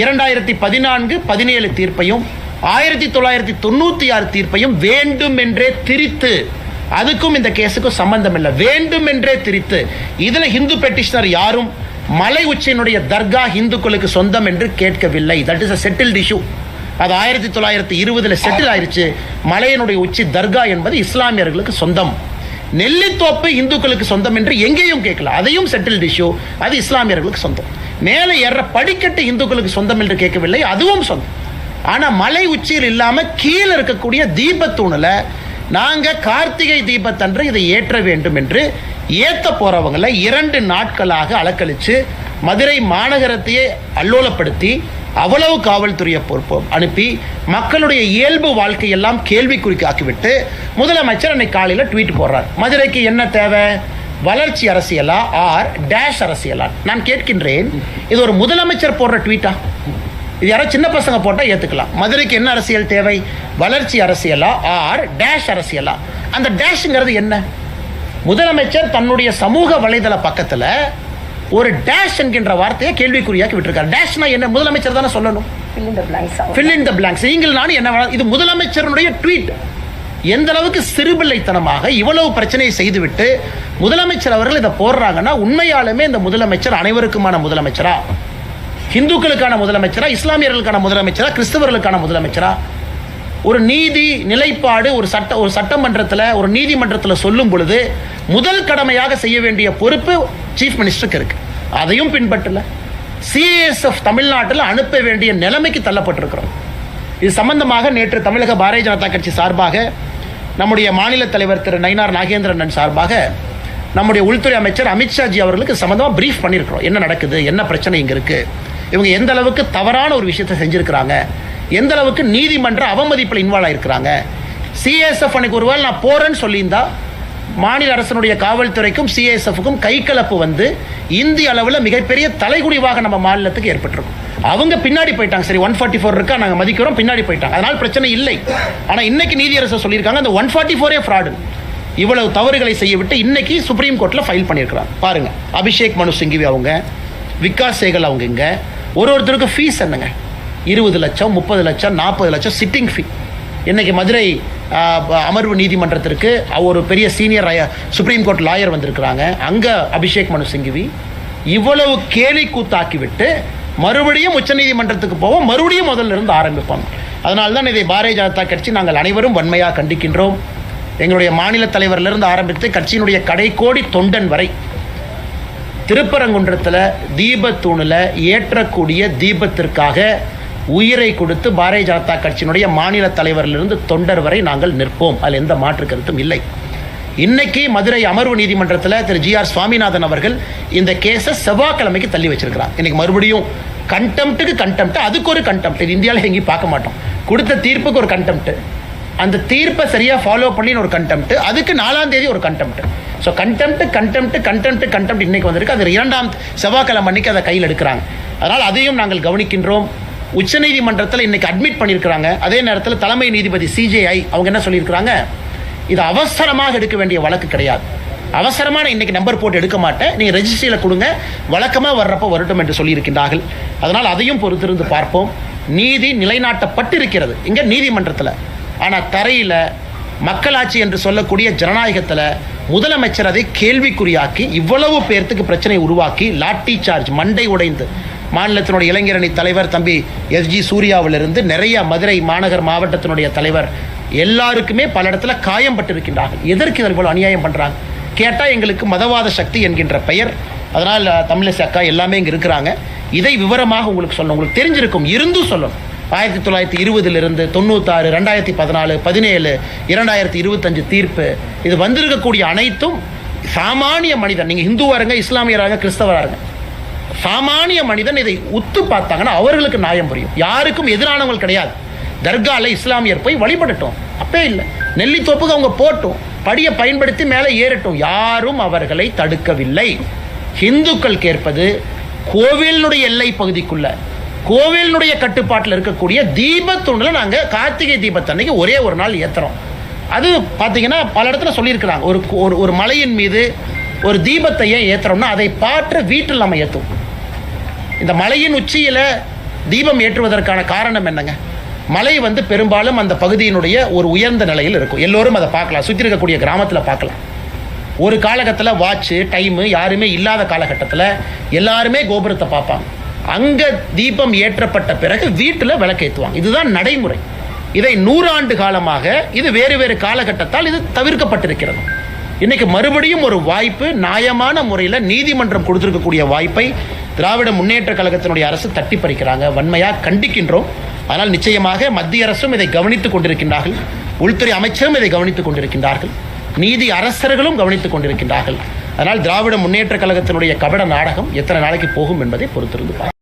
இரண்டாயிரத்தி பதினான்கு பதினேழு தீர்ப்பையும் ஆயிரத்தி தொள்ளாயிரத்தி தொண்ணூற்றி ஆறு தீர்ப்பையும் வேண்டும் என்றே திரித்து அதுக்கும் இந்த கேஸுக்கும் சம்பந்தம் இல்லை வேண்டும் என்றே திரித்து இதில் ஹிந்து பெட்டிஷனர் யாரும் மலை உச்சியினுடைய தர்கா இந்துக்களுக்கு சொந்தம் என்று கேட்கவில்லை. That is a settled issue அது ஆயிரத்தி தொள்ளாயிரத்தி இருபதுல செட்டில் ஆயிடுச்சு மலையினுடைய உச்சி தர்கா என்பது இஸ்லாமியர்களுக்கு சொந்தம். நெல்லித்தோப்பு இந்துக்களுக்கு சொந்தம் என்று எங்கேயும் கேட்கல. அதையும் செட்டில்ட் இஷ்யூ அது இஸ்லாமியர்களுக்கு சொந்தம். மேலே ஏற படிக்கட்டு இந்துக்களுக்கு சொந்தம் என்று கேட்கவில்லை அதுவும் சொந்தம். ஆனால் மலை உச்சியில் இல்லாமல் கீழே இருக்கக்கூடிய தீபத்தூணில் நாங்கள் கார்த்திகை தீபத்தன்று இதை ஏற்ற வேண்டும் என்று ஏற்ற போகிறவங்களை இரண்டு நாட்களாக அலக்கழித்து மதுரை மாநகரத்தையே அல்லோலப்படுத்தி அவ்வளவு காவல்துறையை பொறுப்பு அனுப்பி மக்களுடைய இயல்பு வாழ்க்கையெல்லாம் கேள்விக்குறிக்கு ஆக்கிவிட்டு முதலமைச்சர் அன்னைக்கு காலையில் ட்வீட் போடுறார். மதுரைக்கு என்ன தேவை? வளர்ச்சி அரசியலா ஆர் டேஷ் அரசியலா? நான் கேட்கின்றேன் இது ஒரு முதலமைச்சர் போடுற ட்வீட்டா இது யாரோ சின்ன பசங்க போட்டால் ஏற்றுக்கலாம் மதுரைக்கு என்ன அரசியல் தேவை? வளர்ச்சி அரசியலா ஆர் டேஷ் அரசியலா? அந்த டேஷ்ங்கிறது என்ன? முதலமைச்சர் தன்னுடைய சமூக வலைதள பக்கத்தில் ஒரு டேஷ் என்கின்ற வார்த்தையை கேள்விக்குறியாக்கி விட்டிருக்காரு. டேஷ்னா என்ன? முதலமைச்சர் தானே சொல்லணும். Fill in the blanks நீங்கள் நானும் என்ன இது முதலமைச்சருடைய ட்வீட் எந்த அளவுக்கு சிறுபிள்ளைத்தனமாக இவ்வளவு பிரச்சனையை செய்துவிட்டு முதலமைச்சர் அவர்கள் இதை போடுறாங்கன்னா உண்மையாலுமே இந்த முதலமைச்சர் அனைவருக்குமான முதலமைச்சரா? இந்துக்களுக்கான முதலமைச்சரா? இஸ்லாமியர்களுக்கான முதலமைச்சரா? கிறிஸ்தவர்களுக்கான முதலமைச்சரா? ஒரு நீதி நிலைப்பாடு ஒரு சட்ட ஒரு சட்டமன்றத்தில் ஒரு நீதிமன்றத்தில் சொல்லும் பொழுது முதல் கடமையாக செய்ய வேண்டிய பொறுப்பு சீஃப் மினிஸ்டருக்கு இருக்கு. அதையும் பின்பற்றல. சிஎஸ்எஃப் தமிழ்நாட்டில் அனுப்ப வேண்டிய நிலைமைக்கு தள்ளப்பட்டிருக்கிறோம். இது சம்பந்தமாக நேற்று தமிழக பாரதிய ஜனதா கட்சி சார்பாக நம்முடைய மாநில தலைவர் திரு நயினார் நாகேந்திரன் சார்பாக நம்முடைய உள்துறை அமைச்சர் அமித்ஷாஜி அவர்களுக்கு சம்மந்தமாக ப்ரீஃப் பண்ணியிருக்கிறோம். என்ன நடக்குது? என்ன பிரச்சனை இங்கே இருக்குது இவங்க எந்த அளவுக்கு தவறான ஒரு விஷயத்தை செஞ்சுருக்கிறாங்க? எந்த அளவுக்கு நீதிமன்ற அவமதிப்பில் இன்வால்வ் ஆயிருக்கிறாங்க? சிஎஸ்எஃப் அன்னைக்கு ஒருவேளை நான் போகிறேன்னு சொல்லியிருந்தா மாநில அரசனுடைய காவல்துறைக்கும் சிஎஸ்எஃப்க்கும் கைகலப்பு வந்து இந்திய அளவில் மிகப்பெரிய தலைகுடிவாக நம்ம மாநிலத்துக்கு ஏற்பட்டிருக்கும். அவங்க பின்னாடி போயிட்டாங்க. சரி ஒன் ஃபார்ட்டி ஃபோர் இருக்கா? நாங்கள் மதிக்கிறோம். பின்னாடி போயிட்டாங்க. அதனால் பிரச்சனை இல்லை. ஆனால் இன்னைக்கு நீதியரசர் சொல்லியிருக்காங்க அந்த ஒன் ஃபார்ட்டி ஃபோரே ஃப்ராடு இவ்வளவு தவறுகளை செய்ய விட்டு இன்னைக்கு சுப்ரீம் கோர்ட்டில் ஃபைல் பண்ணியிருக்கிறாங்க பாருங்க. அபிஷேக் மனு சிங்கிவி அவங்க விகாஸ் சேகல் அவங்க இங்கே ஒரு ஒருத்தருக்கு ஃபீஸ் என்னங்க? இருபது லட்சம் முப்பது லட்சம் நாற்பது லட்சம் சிட்டிங் ஃபீ இன்றைக்கி மதுரை அமர்வு நீதிமன்றத்திற்கு ஒரு பெரிய சீனியர் சுப்ரீம் கோர்ட் லாயர் வந்திருக்கிறாங்க. அங்கே அபிஷேக் மனு சிங்கிவி இவ்வளவு கேலி கூத்தாக்கிவிட்டு மறுபடியும் உச்சநீதிமன்றத்துக்கு போவோம் மறுபடியும் முதல்ல இருந்து ஆரம்பிப்போம் அதனால்தான் இதை பாரதிய ஜனதா கட்சி நாங்கள் அனைவரும் வன்மையாக கண்டிக்கின்றோம். எங்களுடைய மாநில தலைவரிலிருந்து ஆரம்பித்து கட்சியினுடைய கடைக்கோடி தொண்டன் வரை திருப்பரங்குன்றத்தில் தீபத்தூணில் ஏற்றக்கூடிய தீபத்திற்காக உயிரை கொடுத்து பாரதிய ஜனதா கட்சியினுடைய மாநில தலைவரிலிருந்து தொண்டர் வரை நாங்கள் நிற்போம். அதில் எந்த மாற்று கருத்தும் இல்லை. இன்னைக்கு மதுரை அமர்வு நீதிமன்றத்தில் திரு ஜி ஆர் சுவாமிநாதன் அவர்கள் இந்த கேஸை செவ்வாய்க்கிழமைக்கு தள்ளி வச்சிருக்கிறார். இன்னைக்கு மறுபடியும் கண்டெம்ட்டுக்கு கண்டெம்ட் அதுக்கு ஒரு கண்டெம்ட் இந்தியாவில் எங்கேயும் பார்க்க மாட்டோம். கொடுத்த தீர்ப்புக்கு ஒரு கண்டெம்ட் அந்த தீர்ப்பை சரியாக ஃபாலோ பண்ணி ஒரு கண்டெம்ட் அதுக்கு நாலாம் தேதி ஒரு contempt so contempt contempt contempt contempt இன்னைக்கு வந்திருக்கு. அது இரண்டாம் செவ்வாய்க்கிழமை அன்னைக்கு அதை கையில் எடுக்கிறாங்க. அதனால் அதையும் நாங்கள் கவனிக்கின்றோம். உச்சநீதிமன்றத்தில் இன்னைக்கு அட்மிட் பண்ணியிருக்கிறாங்க. அதே நேரத்தில் தலைமை நீதிபதி சிஜேஐ அவங்க என்ன சொல்லியிருக்கிறாங்க? இது அவசரமாக எடுக்க வேண்டிய வழக்கு கிடையாது. அவசரமான இன்னைக்கு நம்பர் போட்டு எடுக்க மாட்டேன். நீங்கள் ரெஜிஸ்ட்ரியில் கொடுங்க. வழக்கமாக வர்றப்போ வரட்டும் என்று சொல்லியிருக்கின்றார்கள். அதனால் அதையும் பொறுத்திருந்து பார்ப்போம். நீதி நிலைநாட்டப்பட்டு இருக்கிறது இங்கே நீதிமன்றத்தில். ஆனால் தரையில் மக்களாட்சி என்று சொல்லக்கூடிய ஜனநாயகத்தில் முதலமைச்சர் அதை கேள்விக்குறியாக்கி இவ்வளவு பேர்த்துக்கு பிரச்சனை உருவாக்கி லாட்டி சார்ஜ் மண்டை உடைந்து. மாநிலத்தினுடைய இளைஞரணி தலைவர் தம்பி எஸ்ஜி சூர்யாவிலிருந்து நிறைய மதுரை மாநகர் மாவட்டத்தினுடைய தலைவர் எல்லாருக்குமே பல இடத்துல காயம் பட்டிருக்கின்றார்கள். எதற்கு இவர் இவ்வளோ அநியாயம் பண்ணுறாங்க கேட்டால் எங்களுக்கு மதவாத சக்தி என்கின்ற பெயர். அதனால் தமிழிசை அக்கா எல்லாமே இங்கே இருக்கிறாங்க. இதை விவரமாக உங்களுக்கு சொல்லணும். உங்களுக்கு தெரிஞ்சிருக்கும். இருந்தும் சொல்லணும். ஆயிரத்தி தொள்ளாயிரத்தி இருபதுலேருந்து தொண்ணூத்தாறு ரெண்டாயிரத்தி பதினாலு பதினேழு இரண்டாயிரத்தி இருபத்தஞ்சு தீர்ப்பு. இது வந்திருக்கக்கூடிய அனைத்தும் சாமானிய மனிதன். நீங்கள் ஹிந்துவாருங்க இஸ்லாமியராக கிறிஸ்தவராக சாமானிய மனிதன் இதை உத்து பார்த்தாங்கன்னா அவர்களுக்கு நியாயம் புரியும். யாருக்கும் எதிரானவங்க கிடையாது. தர்கால இஸ்லாமியர் போய் வழிபடட்டும். அப்பே இல்லை. நெல்லித்தோப்புக்கு அவங்க போட்டும். படியை பயன்படுத்தி மேலே ஏறட்டும். யாரும் அவர்களை தடுக்கவில்லை. ஹிந்துக்கள் கேட்பது கோவிலினுடைய எல்லை பகுதிக்குள்ள. கோவிலினுடைய கட்டுப்பாட்டில் இருக்கக்கூடிய தீபத்துண்டில் நாங்கள் கார்த்திகை தீபத்தன்னைக்கு ஒரே ஒரு நாள் ஏற்றுறோம் அது பார்த்தீங்கன்னா பல இடத்துல சொல்லியிருக்கிறாங்க. ஒரு ஒரு ஒரு மலையின் மீது ஒரு தீபத்தை ஏன் ஏற்றுறோம்னா அதை பாற்று வீட்டில் நம்ம ஏற்றுவோம் இந்த மலையின் உச்சியில் தீபம் ஏற்றுவதற்கான காரணம் என்னங்க? மலை வந்து பெரும்பாலும் அந்த பகுதியினுடைய ஒரு உயர்ந்த நிலையில் இருக்கும். எல்லோரும் அதை பார்க்கலாம். சுற்றி இருக்கக்கூடிய கிராமத்தில் பார்க்கலாம். ஒரு காலகட்டத்தில் வாட்சு டைமு யாருமே இல்லாத காலகட்டத்தில் எல்லாருமே கோபுரத்தை பார்ப்பாங்க. அங்கே தீபம் ஏற்றப்பட்ட பிறகு வீட்டில் விளக்கேற்றுவாங்க இதுதான் நடைமுறை. இதை நூறாண்டு காலமாக இது வேறு வேறு காலகட்டத்தால் இது தவிர்க்கப்பட்டிருக்கிறது. இன்னைக்கு மறுபடியும் ஒரு வாய்ப்பு நியாயமான முறையில் நீதிமன்றம் கொடுத்துருக்கக்கூடிய வாய்ப்பை திராவிட முன்னேற்ற கழகத்தினுடைய அரசு தட்டி பறிக்கிறாங்க வன்மையாக கண்டிக்கின்றோம். ஆனால் நிச்சயமாக மத்திய அரசும் இதை கவனித்துக் கொண்டிருக்கின்றார்கள். உள்துறை அமைச்சரும் இதை கவனித்துக் கொண்டிருக்கின்றார்கள். நீதி அரசர்களும் கவனித்துக் கொண்டிருக்கின்றார்கள். அதனால் திராவிட முன்னேற்ற கழகத்தினுடைய கபட நாடகம் எத்தனை நாளைக்கு போகும் என்பதை பொறுத்திருந்து